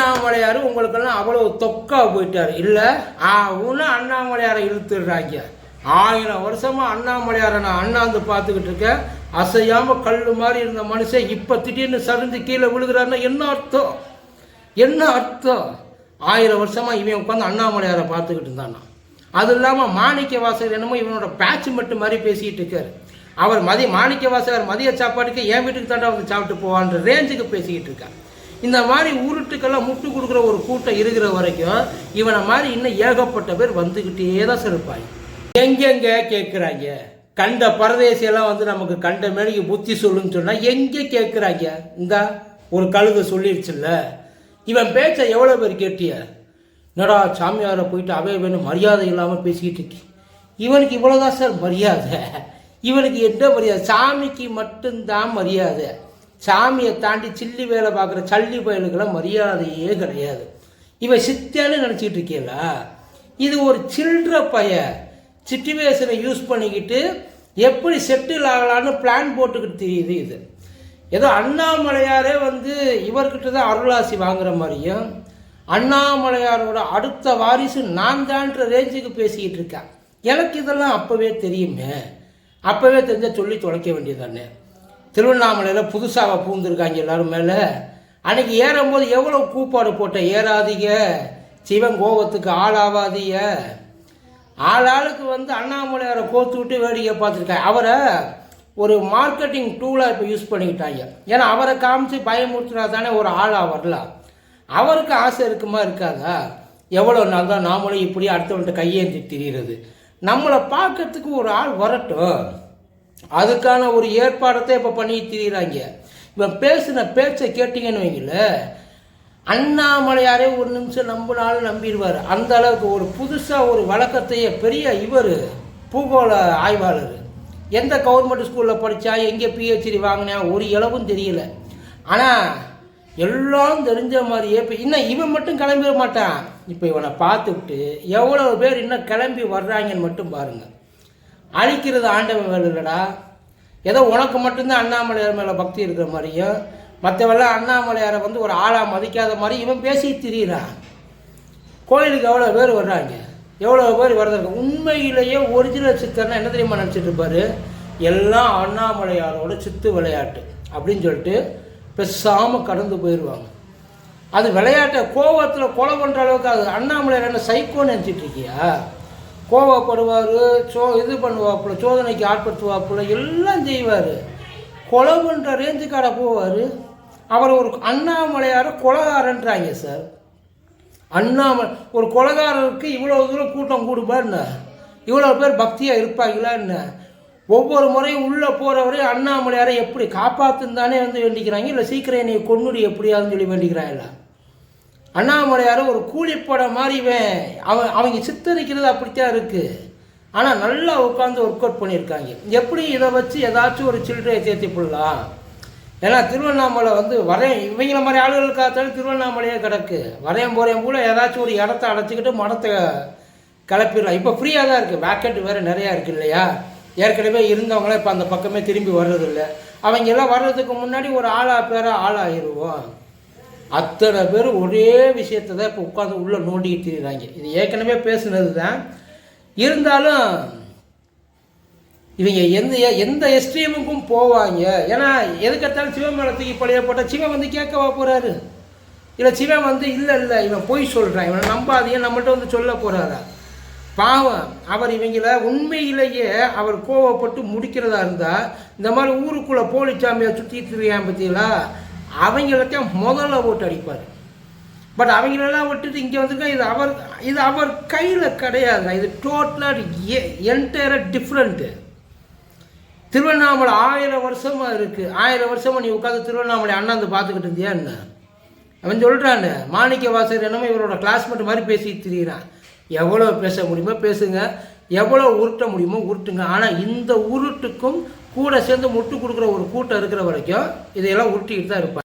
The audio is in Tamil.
அண்ணாமலையார் உங்களுக்கெல்லாம் அவ்வளோ தொக்கா போயிட்டார். இல்லை அவனு அண்ணாமலையாரை இழுத்துடுறாங்க. ஆயிரம் வருஷமா அண்ணாமலையாரை நான் அண்ணாந்து பார்த்துக்கிட்டு இருக்கேன். அசையாம கல் மாதிரி இருந்த மனுஷன் இப்போ திடீர்னு சரிஞ்சு கீழே விழுகிறாருன்னா என்ன அர்த்தம்? என்ன அர்த்தம்? ஆயிரம் வருஷமா இவன் உட்காந்து அண்ணாமலையாரை பார்த்துக்கிட்டு இருந்தானா? அது இல்லாமல் மாணிக்க வாசகர் என்னமோ இவனோட பேட்ச் மட்டும் மாதிரி பேசிக்கிட்டு இருக்காரு. அவர் மதிய மாணிக்க வாசகர் மதிய சாப்பாட்டுக்கு என் வீட்டுக்கு தாண்டா வந்து சாப்பிட்டு போவான்ற ரேஞ்சுக்கு பேசிக்கிட்டு இருக்கார். இந்த மாதிரி உருட்டுக்கெல்லாம் முட்டு கொடுக்குற ஒரு கூட்டம் இருக்கிற வரைக்கும் இவனை மாதிரி இன்னும் ஏகப்பட்ட பேர் வந்துக்கிட்டே தான் சிறப்பாங்க எங்கெங்க கேட்குறாங்க கண்ட பரதேசியெல்லாம் வந்து நமக்கு கண்ட மேடைக்கு புத்தி சொல்லுன்னு சொன்னால் எங்கே கேட்குறாங்க இந்தா ஒரு கழுகு சொல்லிடுச்சுல்ல இவன் பேச்சை எவ்வளோ பேர் கேட்டிய? என்னடா சாமியாரை போயிட்டு அவே வேணும் மரியாதை இல்லாமல் பேசிக்கிட்டு இருக்கி. இவனுக்கு இவ்வளோதான் சார் மரியாதை. இவனுக்கு என்ன மரியாதை? சாமிக்கு மட்டும்தான் மரியாதை. சாமியை தாண்டி சில்லி வேலை பார்க்குற சல்லி பயலுக்கெல்லாம் மரியாதையே கிடையாது. இவன் சித்தியான்னு நினச்சிக்கிட்டு இருக்கீங்களா? இது ஒரு சில்ற பைய. சிச்சுவேஷனை யூஸ் பண்ணிக்கிட்டு எப்படி செட்டில் ஆகலான்னு பிளான் போட்டுக்கிட்டு தெரியுது இது. ஏதோ அண்ணாமலையாரே வந்து இவர்கிட்ட தான் அருளாசி வாங்குற மாதிரியும் அண்ணாமலையாரோட அடுத்த வாரிசு நான் தான்ற ரேஞ்சுக்கு பேசிக்கிட்டு இருக்கேன் எனக்கு இதெல்லாம் அப்போவே தெரியுமே. அப்போவே தெரிஞ்சால் சொல்லி தொலைக்க வேண்டியதானே திருவண்ணாமலையில் புதுசாக பூந்துருக்காங்க எல்லாரும் மேலே. அன்னைக்கு ஏறும்போது எவ்வளோ கூப்பாடு போட்ட? ஏறாதீங்க. சிவன் கோபத்துக்கு ஆளாவாதீங்க. ஆளாளுக்கு வந்து அண்ணாமலையாரை கோத்து விட்டு வேடிக்கை பார்த்துருக்காங்க அவரை ஒரு மார்க்கெட்டிங் டூலாக இப்போ யூஸ் பண்ணிக்கிட்டாங்க. ஏன்னா அவரை காமிச்சு பயமுறுத்துனா தானே ஒரு ஆளாக வரலாம். அவருக்கு ஆசை இருக்குமா இருக்காதா? எவ்வளோ நாள் தான் நாமளும் இப்படி அடுத்தவன்ட்ட கையேந்தி திரிகிறது நம்மளை பார்க்கறதுக்கு ஒரு ஆள் வரட்டும். அதுக்கான ஒரு ஏற்பாடத்தை இப்போ பண்ணி திரிகிறாங்க இவன் பேசின பேச்சை கேட்டிங்கன்னு வைங்களேன் அண்ணாமலையாரே ஒரு நிமிஷம் நம்பினாலும் நம்பிடுவார். அந்த அளவுக்கு ஒரு புதுசாக ஒரு வழக்கத்தையே பெரிய இவர் பூகோள ஆய்வாளர். எந்த கவர்மெண்ட் ஸ்கூலில் படித்தா எங்கே பிஹெச்டி வாங்கினா ஒரு இளவும் தெரியல. ஆனால் எல்லாம் தெரிஞ்ச மாதிரியே இப்போ இன்னும் இவன் மட்டும் கிளம்பிட மாட்டான். இப்போ இவனை பார்த்துக்கிட்டு எவ்வளோ பேர் இன்னும் கிளம்பி வர்றாங்கன்னு மட்டும் பாருங்கள் அழிக்கிறது ஆண்டவன் வேலை இல்லைடா. ஏதோ உனக்கு மட்டும்தான் அண்ணாமலையார் மேலே பக்தி இருக்கிற மாதிரியும் மற்றவெல்லாம் அண்ணாமலையாரை வந்து ஒரு ஆளாக மதிக்காத மாதிரி இவன் பேசி திரியிறான் கோயிலுக்கு எவ்வளோ பேர் வர்றாங்க? எவ்வளோ பேர் வர்றதுக்கு உண்மையிலேயே ஒரிஜினல் சித்தர்னா என்ன தெரியுமா நினச்சிட்டு இருப்பாரு? எல்லாம் அண்ணாமலையாரோட சித்து விளையாட்டு அப்படின்னு சொல்லிட்டு பெசாமல் கடந்து போயிடுவாங்க அது விளையாட்டை கோவத்தில் கொலை பண்ணுற அளவுக்கு அது அண்ணாமலையார் என்ன சைக்கோன்னு நினச்சிட்டு இருக்கியா? கோவப்படுவார் சோ இது பண்ணுவாப்புல சோதனைக்கு ஆட்படுத்துவாப்புல எல்லாம் செய்வார். கொலை பண்ணுற ரேஞ்சுக்கார போவார். அவர் ஒரு அண்ணாமலையார கொலகாரன்றாங்க சார். அண்ணாமலை ஒரு கொலகாரருக்கு இவ்வளோ தூரம் கூட்டம் கூடுமா என்ன? இவ்வளோ பேர் பக்தியாக இருப்பாங்களா என்ன? ஒவ்வொரு முறையும் உள்ளே போகிறவரையும் அண்ணாமலையாரை எப்படி காப்பாற்றுன்னு தானே வந்து வேண்டிக்கிறாங்க இல்லை சீக்கிரம் என்னை கொன்னுடி எப்படியாதுன்னு சொல்லி வேண்டிக்கிறாங்களா? அண்ணாமலையார் ஒரு கூலிப்படம் மாதிரி இவன் அவன் அவங்க சித்தரிக்கிறது அப்படித்தான் இருக்குது ஆனால் நல்லா உட்காந்து ஒர்க் அவுட் பண்ணியிருக்காங்க. எப்படி இதை வச்சு ஏதாச்சும் ஒரு சில்லறையை சேர்த்து போடலாம் ஏன்னா திருவண்ணாமலை வந்து வரைய இவங்கள மாதிரி ஆளுகளுக்காகத்தாலும் திருவண்ணாமலையே கிடக்கு. வரையும் போறையும் கூட ஏதாச்சும் ஒரு இடத்த அடைச்சிக்கிட்டு மடத்தை கிளப்பிடலாம். இப்போ ஃப்ரீயாக தான் இருக்குது வேக்கெட் வேறு நிறையா இருக்குது இல்லையா? ஏற்கனவே இருந்தவங்களாம் இப்போ அந்த பக்கமே திரும்பி வர்றதில்ல. அவங்க எல்லாம் வர்றதுக்கு முன்னாடி ஒரு ஆளாக பேராக ஆளாகிடுவோம் அத்தனை பேர் ஒரே விஷயத்தை தான் இப்போ உட்காந்து உள்ளே நோண்டிக்கிட்டு இருக்கிறாங்க. இது ஏற்கனவே பேசுனது தான் இருந்தாலும் இவங்க எந்த எந்த எஸ்ட்ரீமுக்கும் போவாங்க. ஏன்னா எதுக்கத்தாலும் சிவன் மேலே தூக்கி பழைய போட்டால் சிவன் வந்து கேட்கவா போகிறாரு இல்லை சிவன் வந்து இல்லை இல்லை இவன் பொய் சொல்கிறான் இவனை நம்பாதீங்க நம்மள்ட்ட வந்து சொல்ல போகிறாரா பாவம். அவர் இவங்கள உண்மையிலேயே அவர் கோவப்பட்டு முடிக்கிறதா இருந்தால் இந்த மாதிரி ஊருக்குள்ளே போலிச்சாமியை சுற்றிட்டு இருக்கான் பார்த்தீங்களா அவங்களுக்கே முதல்ல ஓட்டு அடிப்பார். பட் அவங்களெல்லாம் விட்டுட்டு இங்கே வந்திருக்கா இது அவர் இது அவர் கையில் கிடையாது. இது டோட்டலாக என்டையராக டிஃப்ரெண்ட்டு திருவண்ணாமலை ஆயிரம் வருஷமாக இருக்குது ஆயிரம் வருஷமாக நீ உட்காந்து திருவண்ணாமலை அண்ணாந்து பார்த்துக்கிட்டு இருந்தியா என்ன? அவன் சொல்கிறான் மாணிக்க வாசகர் என்னமோ இவரோட கிளாஸ்மேட் மாதிரி பேசிட்டு திரியிறான் எவ்வளோ பேச முடியுமோ பேசுங்க எவ்வளோ உருட்ட முடியுமோ உருட்டுங்க. ஆனால் இந்த உருட்டுக்கும் கூட சேர்ந்து முட்டு கொடுக்குற ஒரு கூட்டம் இருக்கிற வரைக்கும் இதையெல்லாம் உருட்டிக்கிட்டு தான் இருப்பாங்க.